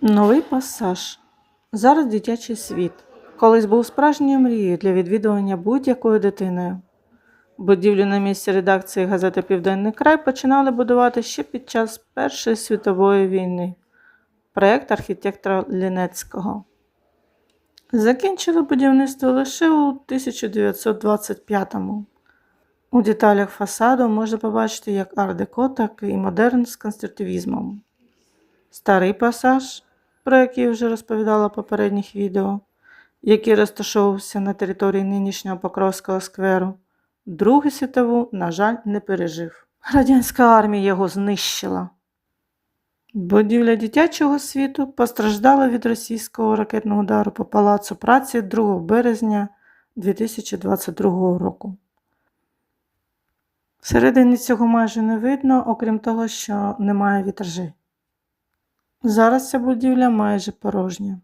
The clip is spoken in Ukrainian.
Новий пасаж. Зараз дитячий світ. Колись був справжньою мрією для відвідування будь-якою дитиною. Будівлю на місці редакції газети Південний край починали будувати ще під час Першої світової війни. Проєкт архітектора Лінецького. Закінчили будівництво лише у 1925-му. У деталях фасаду можна побачити як ар-деко, так і модерн з конструктивізмом. Старий пасаж, про який я вже розповідала в попередніх відео, який розташовувався на території нинішнього Покровського скверу, Другу світову, на жаль, не пережив. Радянська армія його знищила. Будівля дитячого світу постраждала від російського ракетного удару по палацу праці 2 березня 2022 року. Всередині цього майже не видно, окрім того, що немає вітражей. Зараз ця будівля майже порожня.